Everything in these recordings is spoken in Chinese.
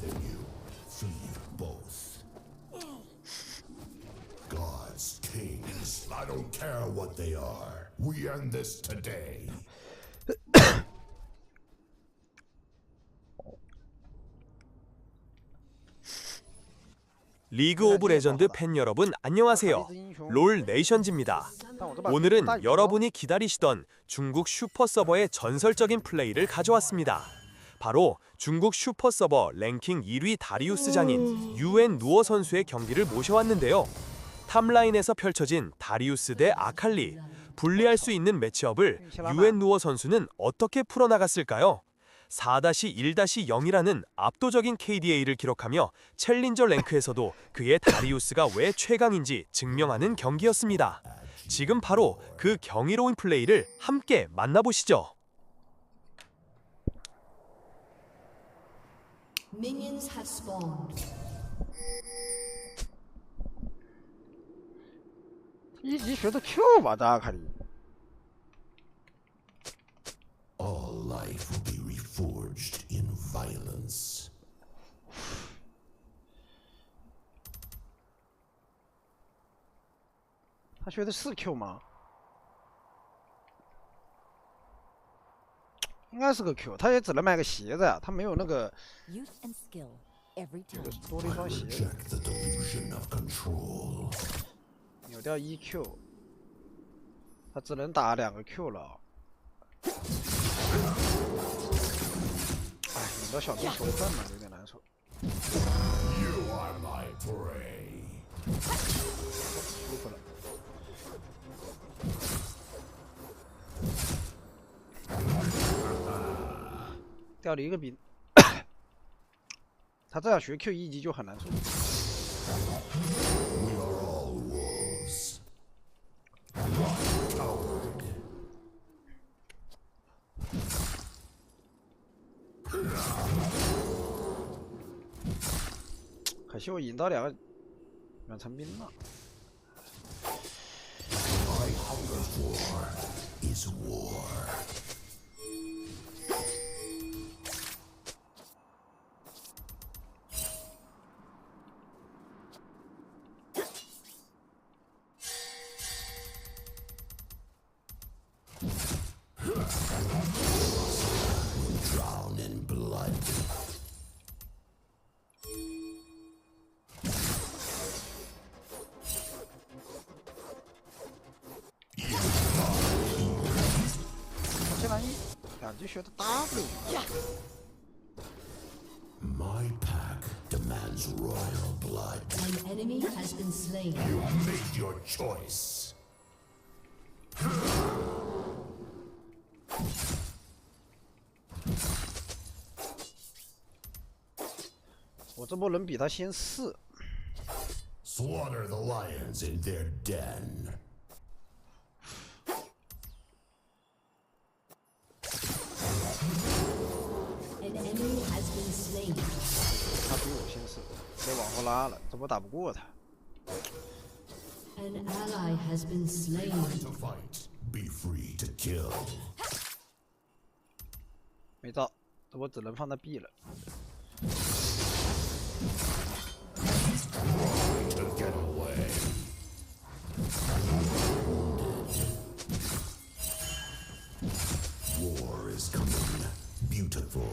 than you. Feed both. Gods, kings, I don't care what they are. We end this today. 리그 오브 레전드 팬 여러분 안녕하세요. 롤 네이션즈입니다. 오늘은 여러분이 기다리시던 중국 슈퍼 서버의 전설적인 플레이를 가져왔습니다. 바로 중국 슈퍼 서버 랭킹 1위 다리우스 장인 유엔 누어 선수의 경기를 모셔왔는데요. 탑라인에서 펼쳐진 다리우스 대 아칼리 분리할 수 있는 매치업을 유엔 누어 선수는 어떻게 풀어나갔을까요? 4-1-0이라는 압도적인 KDA를 기록하며 챌린저 랭크에서도 그의 다리우스가 왜 최강인지 증명하는 경기였습니다. 지금 바로 그 경이로운 플레이를 함께 만나보시죠. Minions have spawned. 一级学的 Q 吧，这阿卡里。All life will be reforged in violence. 他学的是 Q 吗？应应该是个 Q，他也只能卖个鞋子啊，他没有那个。多了一双鞋。扭掉一 Q，他只能打两个 Q 了。哎，扭到小弟头上了，有点难受。You are my prey. 舒服了。掉了一个兵，他这样学 Q 一级就很难出。可惜我引到两个远程兵了。Is war. 一两级学的 W，My pack demands royal blood. An enemy has been slain. You made your choice. 我这波能比他先四。Slaughter the lions in their den. 拉了，这波打不过他。An ally has been slain. To fight, be free to kill. 没到，这波只能放他 B 了。Get away. War is coming. Beautiful,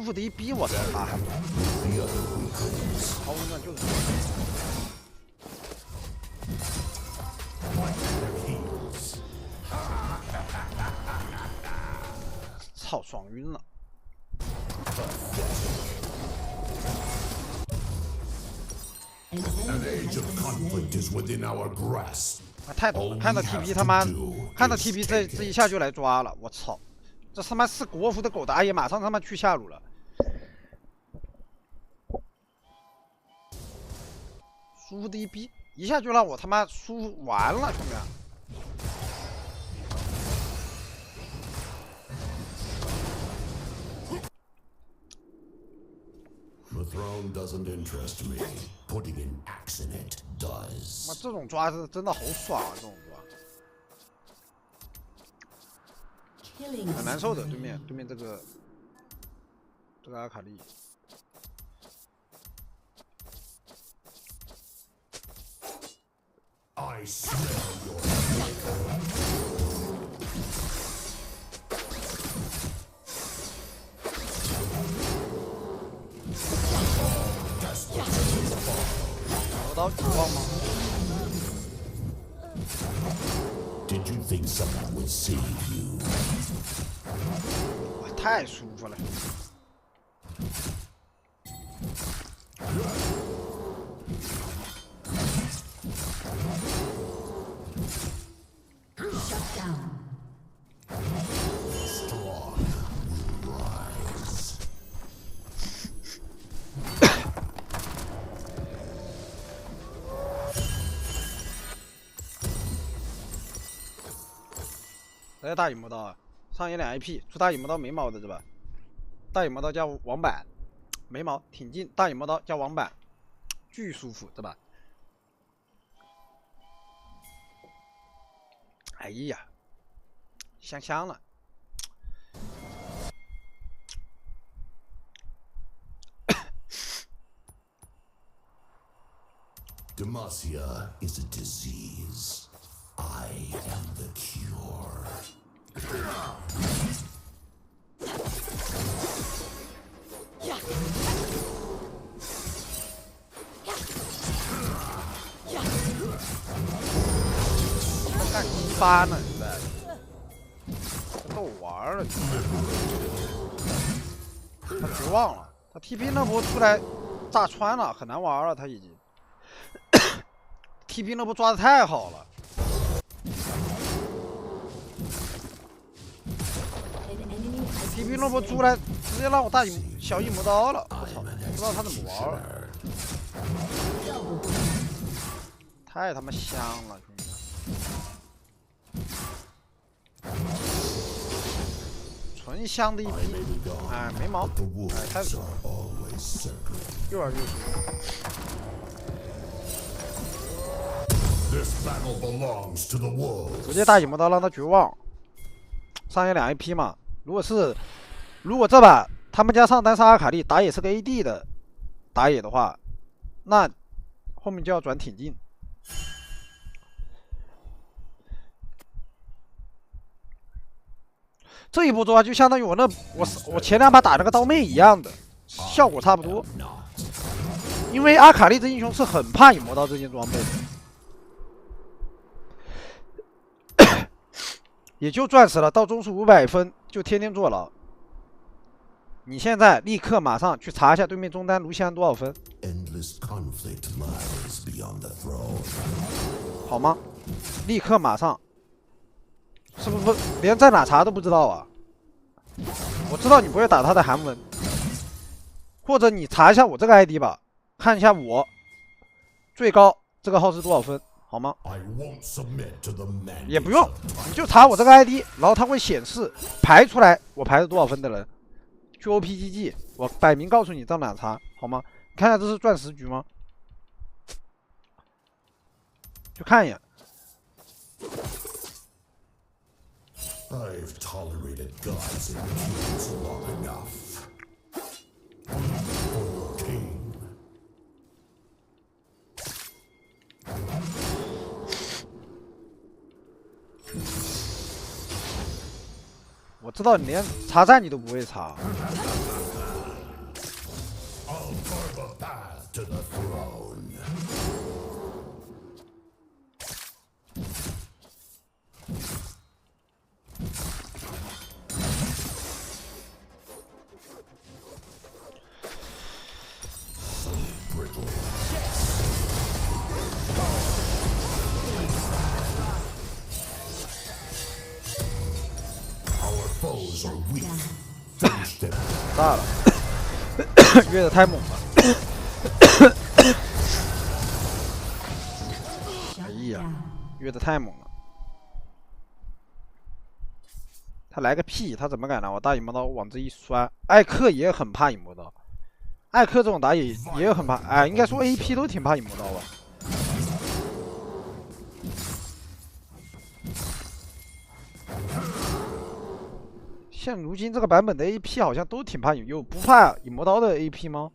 舒服的一逼，我操他妈，操，爽晕了。他太懂了，看到 TP 他妈，看到 TP 这这一下就来抓了，我操，这他妈是国服的狗杂，也马上他妈去下路了。舒服的一逼，一下就让我他妈舒服完了，兄弟！The throne doesn't interest me. Putting an accent does. 妈，这种抓是真的好爽啊！这种抓。很难受的，对面对面这个这个阿卡丽。I smell your That's what this is for. 得到绝望吗？Did you think someone would save you? 哇，太舒服了。来大影魔刀啊，上一两 IP 出大影魔刀眉毛的是吧？大影魔刀加网板，眉毛挺进，大影魔刀加网板，巨舒服，对吧？哎呀，香香了。Demacia is a disease. I am the cure. 干鸡巴呢，现在逗我玩了，他绝望了，他 TP 那波出来炸穿了，很难玩了，他已经。TP 那波抓的太好了，俱乐波出来直接让我大小影磨刀了我操不知道他怎么玩太他妈香了纯香的一批哎没毛。哎太爽了又玩又直接大影磨刀让他绝望。上下两 ap 嘛如果是如果这把他们家上单是阿卡丽，打野是个 AD 的打野的话，那后面就要转挺进。这一波抓就相当于我那我我前两把打那个刀妹一样的，效果差不多。因为阿卡丽这英雄是很怕你磨刀这件装备的，也就钻石了，到中速五百分就天天坐牢。你现在立刻马上去查一下对面中单卢锡安多少分.好吗？立刻马上，是不是连在哪查都不知道啊？我知道你不会打他的韩文，或者你查一下我这个 ID 吧，看一下我最高这个号是多少分，好吗.也不用，你就查我这个 ID，然后它会显示排出来我排了多少分的人。去 OPGG，我摆明告诉你到哪查，好吗？你看一下这是钻石局吗？去看一眼。I've tolerated gods and 我知道你连查站你都不会查，大了，越的太猛了。哎呀，越的太猛了。他来个屁，他怎么敢呢？我大影魔刀往这一摔，艾克也很怕影魔刀。艾克这种打野也有很怕，哎，应该说 A P 都挺怕影魔刀吧。现如今这个版本的 AP 好像都挺怕影，有不怕 影魔刀的 AP 吗？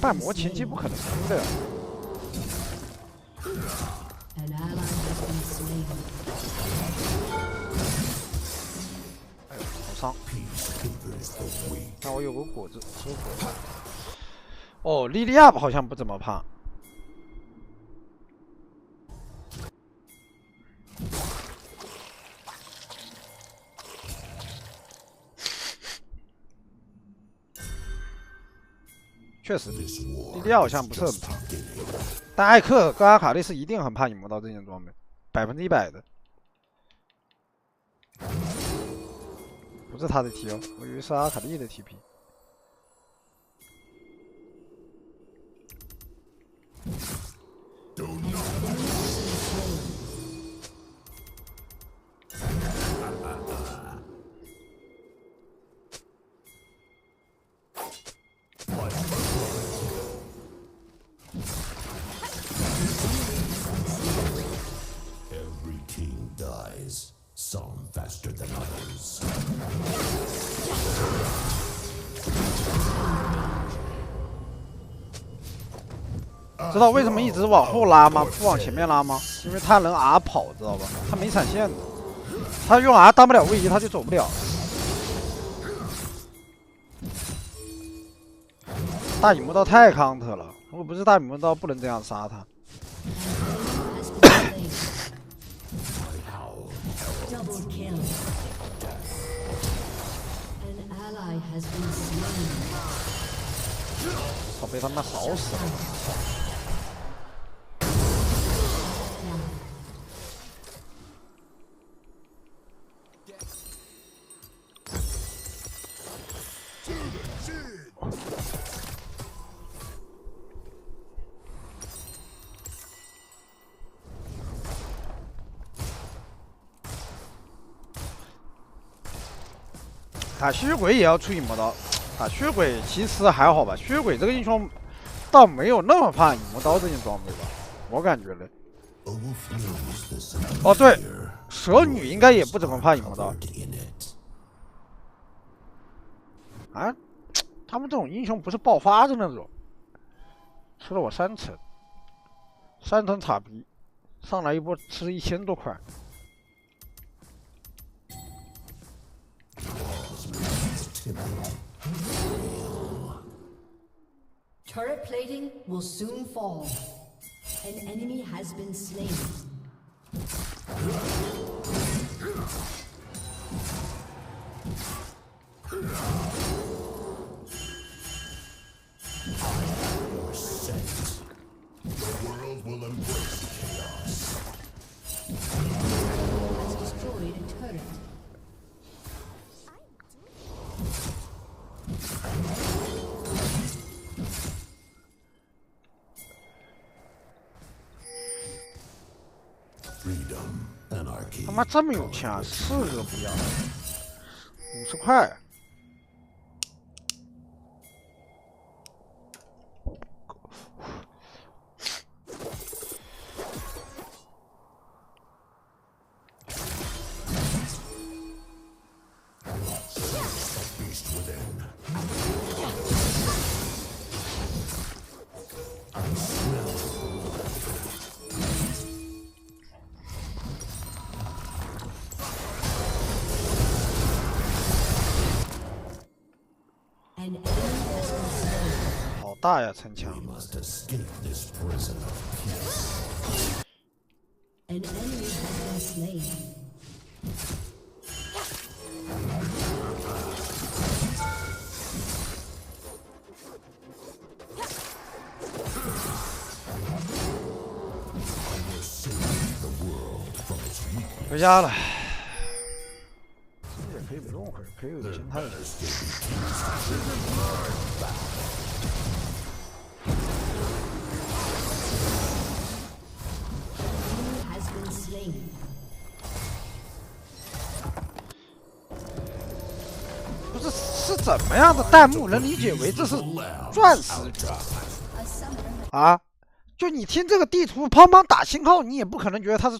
半魔前期不可能输的。哎呦，好伤！那我有个果子，吃果子。哦，莉莉娅好像不怎么怕。确实，莉莉娅好像不是很怕，但艾克跟阿卡丽是一定很怕影魔刀这件装备，百分之一百的。不是他的 T 哦，我以为是阿卡丽的 TP。Faster than others. 知道为什么一直往后拉吗？不往前面拉吗？因为他能 R 跑，知道吧？他没闪现，他用 R 当不了位移，他就走不了。大影魔刀太 counter 了，如果不是大影魔刀，不能这样杀他。被他们好死了！打吸血鬼也要出影魔刀，啊血鬼其实还好吧，血鬼这个英雄倒没有那么怕影魔刀这件装备吧，我感觉嘞。哦，对，蛇女应该也不怎么怕影魔刀啊。他们这种英雄不是爆发的那种，吃了我三层，三层塔皮，上来一波吃了一千多块。Turret plating will soon fall. An enemy has been slain. 妈这么有钱啊，四个不要，五十块。World from its weakness. 回家了。可以不用会，可以有心态。不是是怎么样的弹幕能理解为这是钻石啊？就你听这个地图砰砰打信号，你也不可能觉得它是